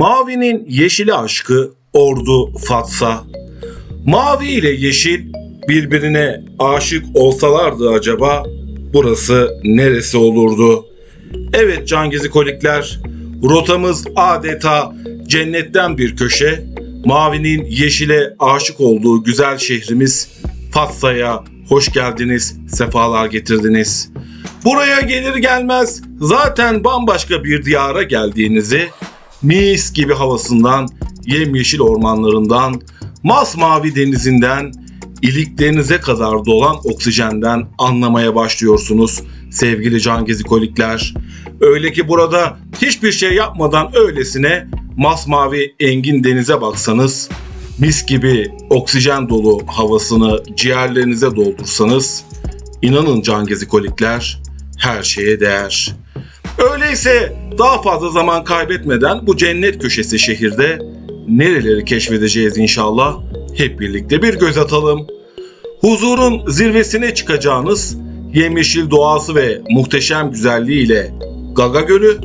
Mavinin yeşili aşkı Ordu Fatsa. Mavi ile yeşil birbirine aşık olsalardı acaba burası neresi olurdu? Evet can gezikolikler, rotamız adeta cennetten bir köşe. Mavinin yeşile aşık olduğu güzel şehrimiz Fatsa'ya hoş geldiniz, sefalar getirdiniz. Buraya gelir gelmez zaten bambaşka bir diyara geldiğinizi mis gibi havasından, yemyeşil ormanlarından, masmavi denizinden, iliklerinize kadar dolan oksijenden anlamaya başlıyorsunuz sevgili can gezikolikler. Öyle ki burada hiçbir şey yapmadan öylesine masmavi engin denize baksanız, mis gibi oksijen dolu havasını ciğerlerinize doldursanız, inanın can gezikolikler her şeye değer. Öyleyse daha fazla zaman kaybetmeden bu cennet köşesi şehirde nereleri keşfedeceğiz inşallah hep birlikte bir göz atalım. Huzurun zirvesine çıkacağınız yemyeşil doğası ve muhteşem güzelliğiyle Gaga Gölü,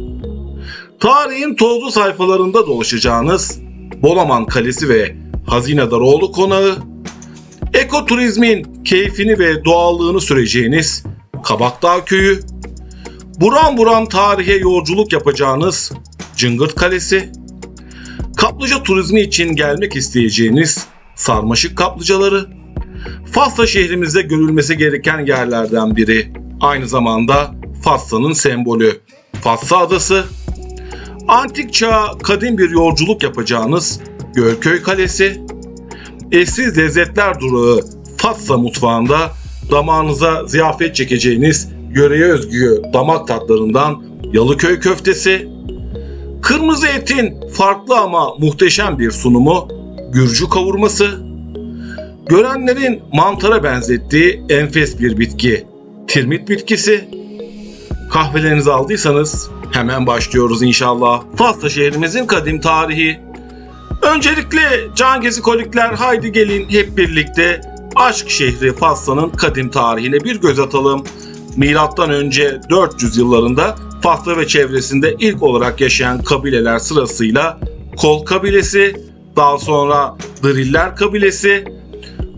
tarihin tozlu sayfalarında dolaşacağınız Bolaman Kalesi ve Hazine Daroğlu Konağı, ekoturizmin keyfini ve doğallığını süreceğiniz Kabakdağ Köyü, buram buram tarihe yolculuk yapacağınız Cıngırt Kalesi, kaplıca turizmi için gelmek isteyeceğiniz Sarmaşık Kaplıcaları, Fasla şehrimizde görülmesi gereken yerlerden biri. Aynı zamanda Fassa'nın sembolü. Fassa Adası, antik çağ kadim bir yolculuk yapacağınız Gölköy Kalesi, eşsiz lezzetler durağı Fatsa mutfağında damağınıza ziyafet çekeceğiniz yöreye özgü damak tatlarından Yalıköy köftesi, kırmızı etin farklı ama muhteşem bir sunumu Gürcü kavurması, görenlerin mantara benzettiği enfes bir bitki tirmit bitkisi, kahvelerinizi aldıysanız hemen başlıyoruz inşallah. Fasla şehrimizin kadim tarihi. Öncelikle can gezikolikler haydi gelin hep birlikte aşk şehri Fas'ta'nın kadim tarihine bir göz atalım. Milattan önce 400 yıllarında Fasla ve çevresinde ilk olarak yaşayan kabileler sırasıyla Kol kabilesi, daha sonra Driller kabilesi,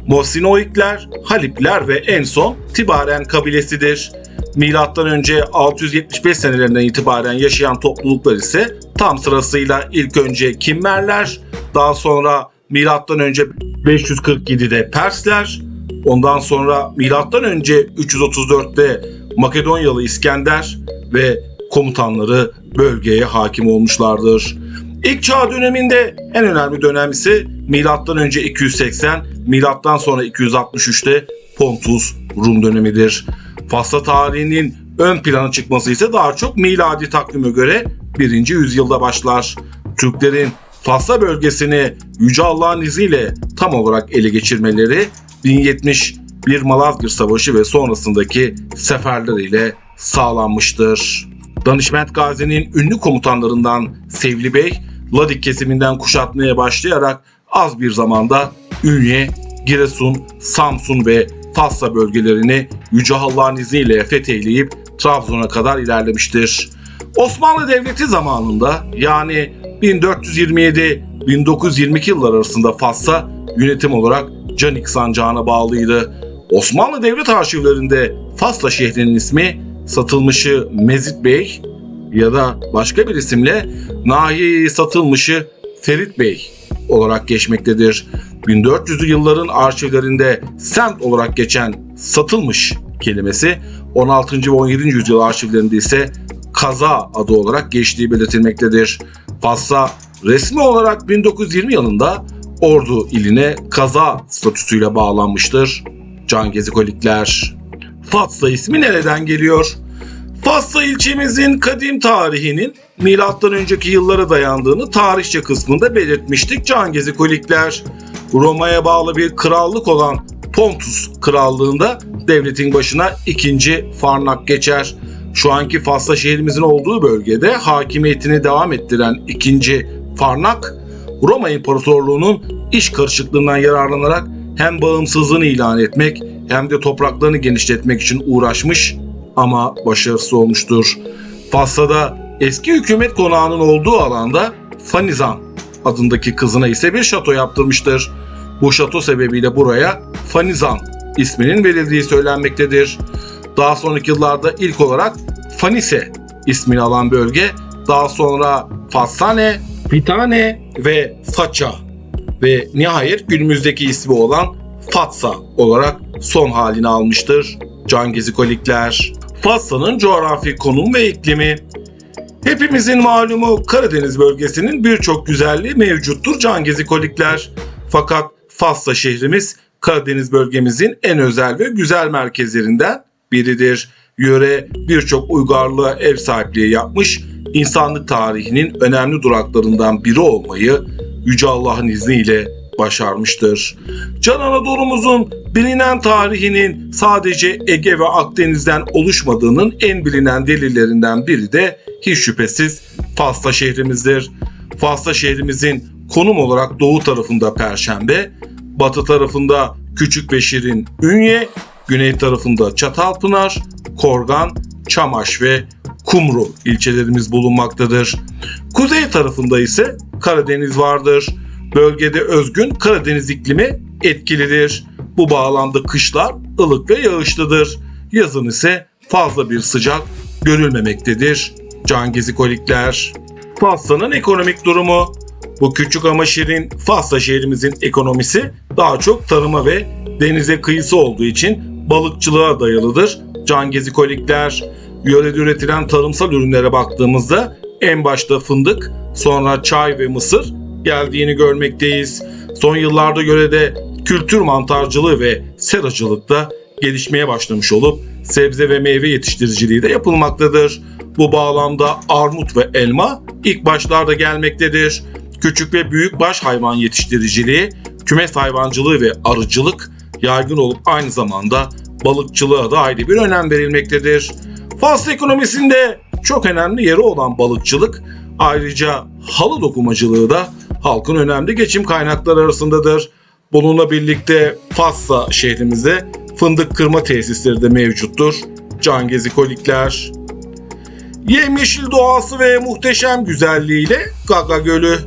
Mosinoikler, Halipler ve en son Tibaren kabilesidir. Milattan önce 675 senelerinden itibaren yaşayan topluluklar ise tam sırasıyla ilk önce Kimmerler, daha sonra milattan önce 547'de Persler, ondan sonra milattan önce 334'te Makedonyalı İskender ve komutanları bölgeye hakim olmuşlardır. İlk çağ döneminde en önemli dönem ise milattan önce 280, milattan sonra 263'te Pontus Rum dönemidir. Fasla tarihinin ön plana çıkması ise daha çok miladi takvime göre 1. yüzyılda başlar. Türklerin Fasla bölgesini Yüce Allah'ın izniyle tam olarak ele geçirmeleri 1070 bir Malazgirt Savaşı ve sonrasındaki seferler ile sağlanmıştır. Danışment Gazi'nin ünlü komutanlarından Sevli Bey, Ladik kesiminden kuşatmaya başlayarak az bir zamanda Ünye, Giresun, Samsun ve Fasla bölgelerini Yüce Allah'ın izniyle fetheyleyip Trabzon'a kadar ilerlemiştir. Osmanlı Devleti zamanında yani 1427-1922 yıllar arasında Fasla yönetim olarak Canik Sancağı'na bağlıydı. Osmanlı Devlet arşivlerinde Fasla şehrinin ismi satılmışı Mezit Bey ya da başka bir isimle Nahiye satılmışı Ferit Bey olarak geçmektedir. 1400'lü yılların arşivlerinde semt olarak geçen satılmış kelimesi 16. ve 17. yüzyıl arşivlerinde ise kaza adı olarak geçtiği belirtilmektedir. Fasla resmi olarak 1920 yılında Ordu iline kaza statüsüyle bağlanmıştır. Can Gezikolikler. Fatsa ismi nereden geliyor? Fatsa ilçemizin kadim tarihinin milattan önceki yıllara dayandığını tarihçe kısmında belirtmiştik Can Gezikolikler. Roma'ya bağlı bir krallık olan Pontus krallığında devletin başına ikinci Farnak geçer. Şu anki Fasla şehrimizin olduğu bölgede hakimiyetini devam ettiren ikinci Farnak, Roma İmparatorluğu'nun iş karışıklığından yararlanarak hem bağımsızlığını ilan etmek hem de topraklarını genişletmek için uğraşmış ama başarısız olmuştur. Fasla'da eski hükümet konağının olduğu alanda Fanizan adındaki kızına ise bir şato yaptırmıştır. Bu şato sebebiyle buraya Fanizan isminin verildiği söylenmektedir. Daha sonraki yıllarda ilk olarak Fanise ismini alan bölge, daha sonra Fassane, Fitane ve Faça ve nihayet günümüzdeki ismi olan Fatsa olarak son halini almıştır. Cangezikolikler. Fatsa'nın coğrafi konum ve iklimi Hepimizin malumu Karadeniz bölgesinin birçok güzelliği mevcuttur Cangezikolikler. Fakat Fasla şehrimiz Karadeniz bölgemizin en özel ve güzel merkezlerinden biridir. Yöre birçok uygarlığa ev sahipliği yapmış, insanlık tarihinin önemli duraklarından biri olmayı Yüce Allah'ın izniyle başarmıştır. Can Anadolu'muzun bilinen tarihinin sadece Ege ve Akdeniz'den oluşmadığının en bilinen delillerinden biri de hiç şüphesiz Fasla şehrimizdir. Fasla şehrimizin konum olarak doğu tarafında Perşembe, batı tarafında Küçük ve Ünye, güney tarafında Çatalpınar, Korgan, Çamaş ve Kumru ilçelerimiz bulunmaktadır. Kuzey tarafında ise Karadeniz vardır. Bölgede özgün Karadeniz iklimi etkilidir. Bu bağlamda kışlar ılık ve yağışlıdır. Yazın ise fazla bir sıcak görülmemektedir. Cangezikolikler. Fas'tanın ekonomik durumu. Bu küçük ama şirin Fasla şehrimizin ekonomisi daha çok tarıma ve denize kıyısı olduğu için balıkçılığa dayalıdır. Cangezikolikler. Yörede üretilen tarımsal ürünlere baktığımızda en başta fındık, sonra çay ve mısır geldiğini görmekteyiz. Son yıllarda göre kültür mantarcılığı ve seracılıkta gelişmeye başlamış olup sebze ve meyve yetiştiriciliği de yapılmaktadır. Bu bağlamda armut ve elma ilk başlarda gelmektedir. Küçük ve büyük baş hayvan yetiştiriciliği, kümes hayvancılığı ve arıcılık yaygın olup aynı zamanda balıkçılığa da ayrı bir önem verilmektedir. Fas ekonomisinde çok önemli yeri olan balıkçılık ayrıca halı dokumacılığı da halkın önemli geçim kaynakları arasındadır. Bununla birlikte Fassa şehrimizde fındık kırma tesisleri de mevcuttur. Cangezikolikler. Yemyeşil doğası ve muhteşem güzelliğiyle Gaga Gölü.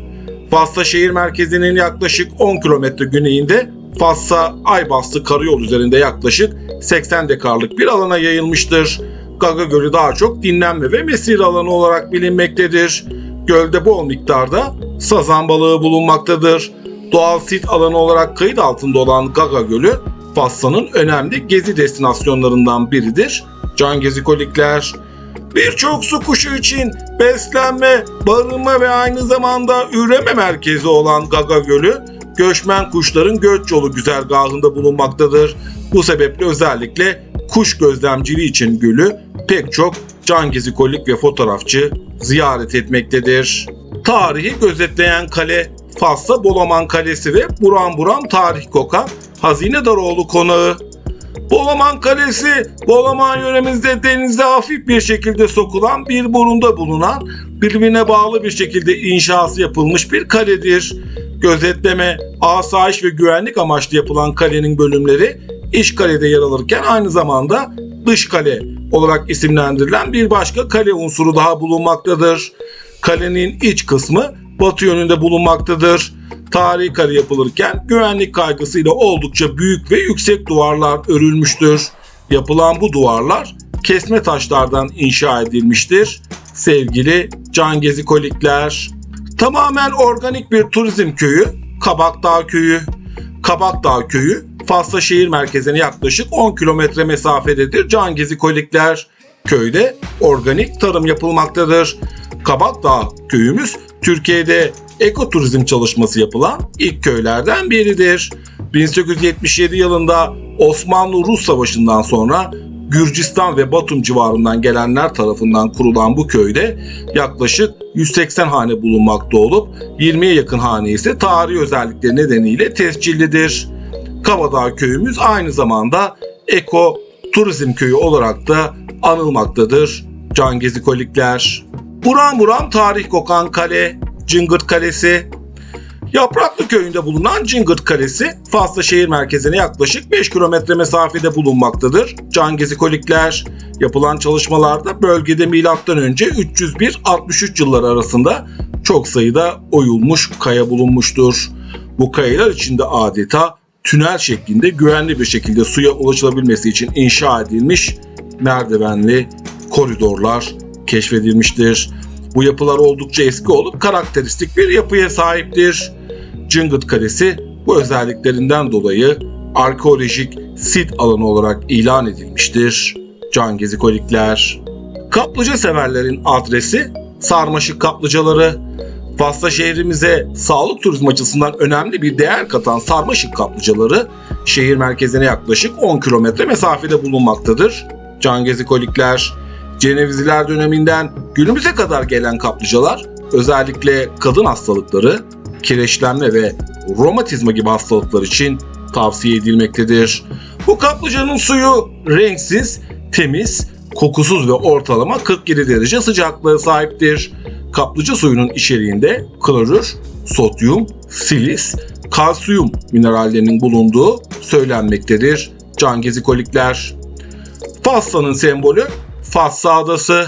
Fassa şehir merkezinin yaklaşık 10 kilometre güneyinde Fassa Aybastı karayol üzerinde yaklaşık 80 dekarlık bir alana yayılmıştır. Gaga Gölü daha çok dinlenme ve mesire alanı olarak bilinmektedir. Gölde bol miktarda sazan balığı bulunmaktadır. Doğal sit alanı olarak kayıt altında olan Gaga Gölü, Fassa'nın önemli gezi destinasyonlarından biridir. Can Gezikolikler, Birçok su kuşu için beslenme, barınma ve aynı zamanda üreme merkezi olan Gaga Gölü, göçmen kuşların göç yolu güzergahında bulunmaktadır. Bu sebeple özellikle kuş gözlemciliği için gölü pek çok can gezikolik ve fotoğrafçı ziyaret etmektedir. Tarihi gözetleyen kale Fas'ta Bolaman Kalesi ve buram buram tarih kokan Hazine Daroğlu Konağı. Bolaman Kalesi, Bolaman yöremizde denize hafif bir şekilde sokulan bir burunda bulunan birbirine bağlı bir şekilde inşası yapılmış bir kaledir. Gözetleme, asayiş ve güvenlik amaçlı yapılan kalenin bölümleri iç kalede yer alırken aynı zamanda dış kale olarak isimlendirilen bir başka kale unsuru daha bulunmaktadır. Kalenin iç kısmı batı yönünde bulunmaktadır. Tarihi kale yapılırken güvenlik kaygısıyla oldukça büyük ve yüksek duvarlar örülmüştür. Yapılan bu duvarlar kesme taşlardan inşa edilmiştir. Sevgili can gezikolikler. Tamamen organik bir turizm köyü Kabakdağ Köyü. Kabakdağ Köyü Fasla şehir merkezine yaklaşık 10 kilometre mesafededir Can Gezikolikler. Köyde organik tarım yapılmaktadır. Kabakdağ köyümüz Türkiye'de ekoturizm çalışması yapılan ilk köylerden biridir. 1877 yılında Osmanlı-Rus Savaşı'ndan sonra Gürcistan ve Batum civarından gelenler tarafından kurulan bu köyde yaklaşık 180 hane bulunmakta olup 20'ye yakın hane ise tarihi özellikleri nedeniyle tescillidir. Kabadağ köyümüz aynı zamanda eko turizm köyü olarak da anılmaktadır. Can Gezikolikler. Buram buram tarih kokan kale, Cıngırt Kalesi. Yapraklı köyünde bulunan Cıngırt Kalesi, Fasla şehir merkezine yaklaşık 5 kilometre mesafede bulunmaktadır. Can Gezikolikler. Yapılan çalışmalarda bölgede M.Ö. 301-63 yılları arasında çok sayıda oyulmuş kaya bulunmuştur. Bu kayalar içinde adeta tünel şeklinde güvenli bir şekilde suya ulaşılabilmesi için inşa edilmiş merdivenli koridorlar keşfedilmiştir. Bu yapılar oldukça eski olup karakteristik bir yapıya sahiptir. Cıngıt Kalesi bu özelliklerinden dolayı arkeolojik sit alanı olarak ilan edilmiştir. Can Gezikolikler Kaplıca severlerin adresi Sarmaşık Kaplıcaları. Fasla şehrimize sağlık turizmi açısından önemli bir değer katan Sarmaşık Kaplıcaları şehir merkezine yaklaşık 10 kilometre mesafede bulunmaktadır. Can Gezikolikler Cenevizliler döneminden günümüze kadar gelen kaplıcalar özellikle kadın hastalıkları, kireçlenme ve romatizma gibi hastalıklar için tavsiye edilmektedir. Bu kaplıcanın suyu renksiz, temiz, kokusuz ve ortalama 47 derece sıcaklığa sahiptir. Kaplıca suyunun içeriğinde klorür, sodyum, silis, kalsiyum minerallerinin bulunduğu söylenmektedir. Can gezikolikler. Fassa'nın sembolü Fassa Adası.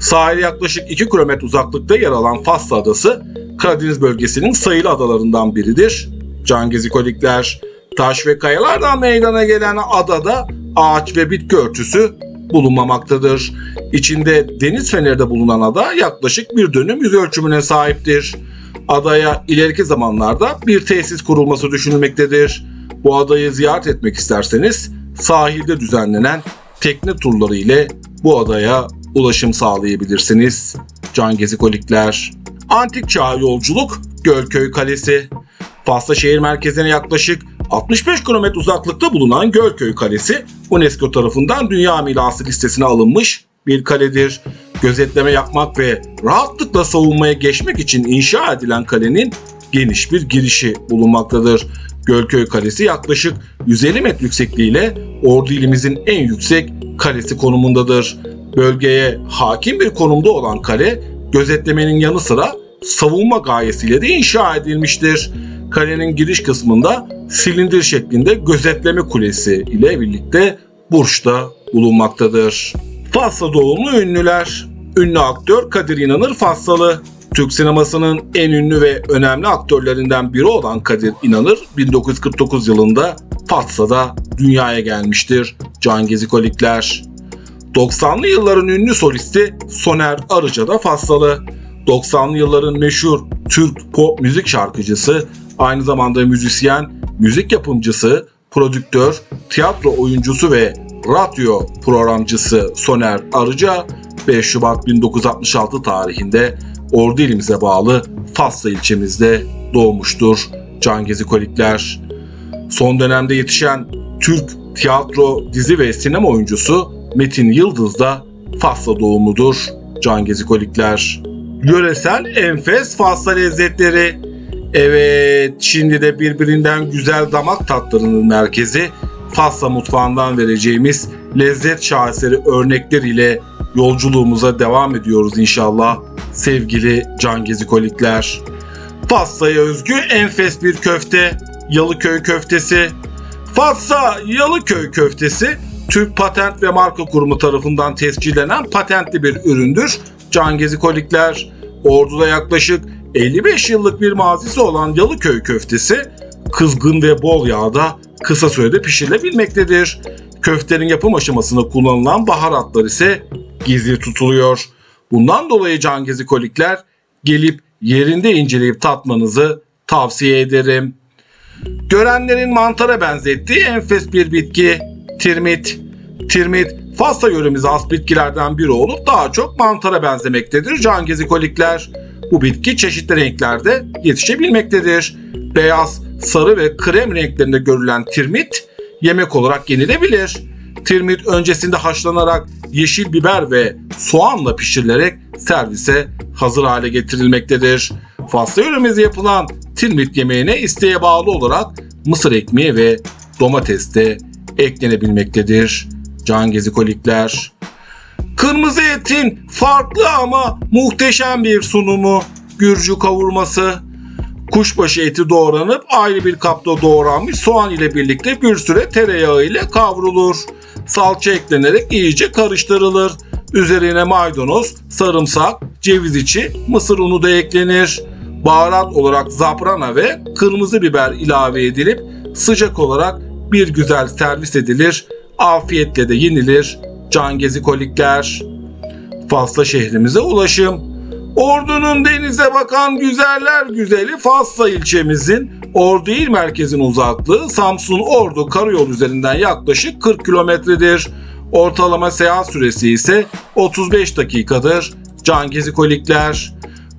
Sahile yaklaşık 2 kilometre uzaklıkta yer alan Fassa Adası, Karadeniz bölgesinin sayılı adalarından biridir. Can gezikolikler, taş ve kayalardan meydana gelen adada ağaç ve bitki örtüsü bulunmamaktadır. İçinde deniz feneri de bulunan ada yaklaşık bir dönüm yüz ölçümüne sahiptir. Adaya ileriki zamanlarda bir tesis kurulması düşünülmektedir. Bu adayı ziyaret etmek isterseniz sahilde düzenlenen tekne turları ile bu adaya ulaşım sağlayabilirsiniz. Can Gezikolikler Antik Çağ Yolculuk Gölköy Kalesi Fasla şehir merkezine yaklaşık 65 km uzaklıkta bulunan Gölköy Kalesi UNESCO tarafından Dünya Mirası listesine alınmış bir kaledir. Gözetleme yapmak ve rahatlıkla savunmaya geçmek için inşa edilen kalenin geniş bir girişi bulunmaktadır. Gölköy Kalesi yaklaşık 150 metre yüksekliğiyle Ordu ilimizin en yüksek kalesi konumundadır. Bölgeye hakim bir konumda olan kale gözetlemenin yanı sıra savunma gayesiyle de inşa edilmiştir. Kalenin giriş kısmında silindir şeklinde gözetleme kulesi ile birlikte burçta bulunmaktadır. Fasla doğumlu ünlüler. Ünlü aktör Kadir İnanır Fassalı. Türk sinemasının en ünlü ve önemli aktörlerinden biri olan Kadir İnanır 1949 yılında Fatsa'da dünyaya gelmiştir. Can Gezikolikler. 90'lı yılların ünlü solisti Soner Arıca da Fassalı. 90'lı yılların meşhur Türk pop müzik şarkıcısı, aynı zamanda müzisyen, müzik yapımcısı, prodüktör, tiyatro oyuncusu ve radyo programcısı Soner Arıca 5 Şubat 1966 tarihinde Ordu ilimize bağlı Fasla ilçemizde doğmuştur. Can Gezikolikler. Son dönemde yetişen Türk tiyatro, dizi ve sinema oyuncusu Metin Yıldız da Fasla doğumludur. Can Gezikolikler. Yöresel enfes Fasla lezzetleri. Evet, şimdi de birbirinden güzel damak tatlarının merkezi Fasla mutfağından vereceğimiz lezzet şaheseri örnekler ile yolculuğumuza devam ediyoruz inşallah sevgili can gezikolikler. Fassa'ya özgü enfes bir köfte, Yalıköy köftesi. Fassa Yalıköy köftesi Türk Patent ve Marka Kurumu tarafından tescillenen patentli bir üründür. Can gezikolikler Ordu'da yaklaşık 55 yıllık bir mazisi olan Yalıköy köftesi kızgın ve bol yağda kısa sürede pişirilebilmektedir. Köftenin yapım aşamasında kullanılan baharatlar ise gizli tutuluyor. Bundan dolayı can gezikolikler gelip yerinde inceleyip tatmanızı tavsiye ederim. Görenlerin mantara benzettiği enfes bir bitki tirmit. Tirmit Fasla yöremize has bitkilerden biri olup daha çok mantara benzemektedir can gezikolikler. Bu bitki çeşitli renklerde yetişebilmektedir. Beyaz, sarı ve krem renklerinde görülen tirmit yemek olarak yenilebilir. Tirmit öncesinde haşlanarak yeşil biber ve soğanla pişirilerek servise hazır hale getirilmektedir. Fasla yöremizde yapılan tirmit yemeğine isteğe bağlı olarak mısır ekmeği ve domates de eklenebilmektedir. Can gezikolikler. Kırmızı etin farklı ama muhteşem bir sunumu. Gürcü kavurması. Kuşbaşı eti doğranıp ayrı bir kapta doğranmış soğan ile birlikte bir süre tereyağı ile kavrulur. Salça eklenerek iyice karıştırılır. Üzerine maydanoz, sarımsak, ceviz içi, mısır unu da eklenir. Baharat olarak zaprana ve kırmızı biber ilave edilip sıcak olarak bir güzel servis edilir. Afiyetle de yenilir. Cangezi kolikler. Fasla şehrimize ulaşım. Ordu'nun denize bakan güzeller güzeli Fasla ilçemizin Ordu il merkezin uzaklığı Samsun Ordu karayolu üzerinden yaklaşık 40 kilometredir. Ortalama seyahat süresi ise 35 dakikadır. Cangezi kolikler.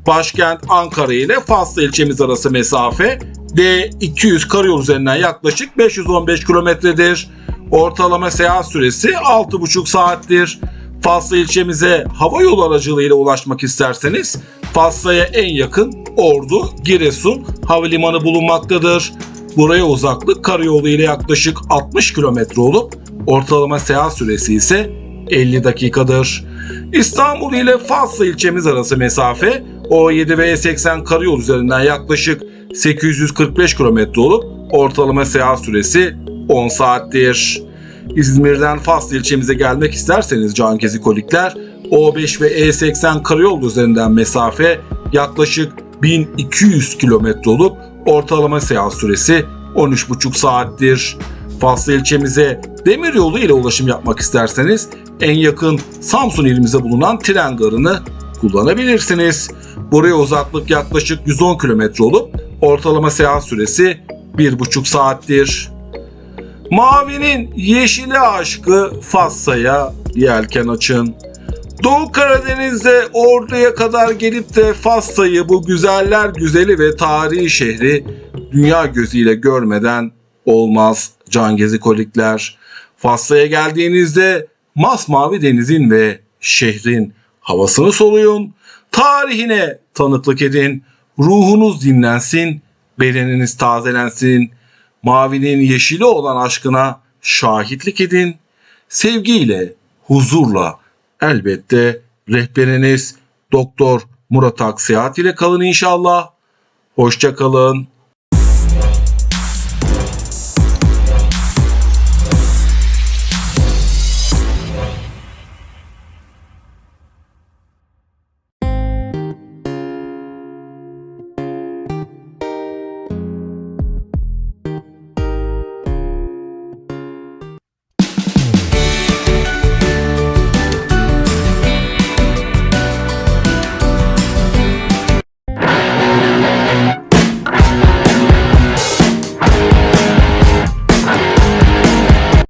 Başkent Ankara ile Fasla ilçemiz arası mesafe D200 karayolu üzerinden yaklaşık 515 kilometredir. Ortalama seyahat süresi 6,5 saattir. Fasla ilçemize hava yolu aracılığıyla ulaşmak isterseniz Fasla'ya en yakın Ordu, Giresun havalimanı bulunmaktadır. Buraya uzaklık karayolu ile yaklaşık 60 kilometre olup ortalama seyahat süresi ise 50 dakikadır. İstanbul ile Fasla ilçemiz arası mesafe O7 ve E80 karayolu üzerinden yaklaşık 845 kilometre olup ortalama seyahat süresi 10 saattir. İzmir'den Faslı ilçemize gelmek isterseniz Cankezi Kolikler O5 ve E80 karayolu üzerinden mesafe yaklaşık 1200 kilometre olup ortalama seyahat süresi 13,5 saattir. Faslı ilçemize demir yolu ile ulaşım yapmak isterseniz en yakın Samsun ilimize bulunan tren garını kullanabilirsiniz. Buraya uzaklık yaklaşık 110 kilometre olup ortalama seyahat süresi 1,5 saattir. Mavinin yeşili aşkı Fassa'ya yelken açın. Doğu Karadeniz'de Ordu'ya kadar gelip de Fassa'yı bu güzeller güzeli ve tarihi şehri dünya gözüyle görmeden olmaz Cangezi kolikler. Fassa'ya geldiğinizde masmavi denizin ve şehrin havasını soluyun. Tarihine tanıklık edin. Ruhunuz dinlensin, bedeniniz tazelensin. Mavinin yeşili olan aşkına şahitlik edin. Sevgiyle, huzurla, elbette rehberiniz Doktor Murat Aksihat ile kalın inşallah. Hoşça kalın.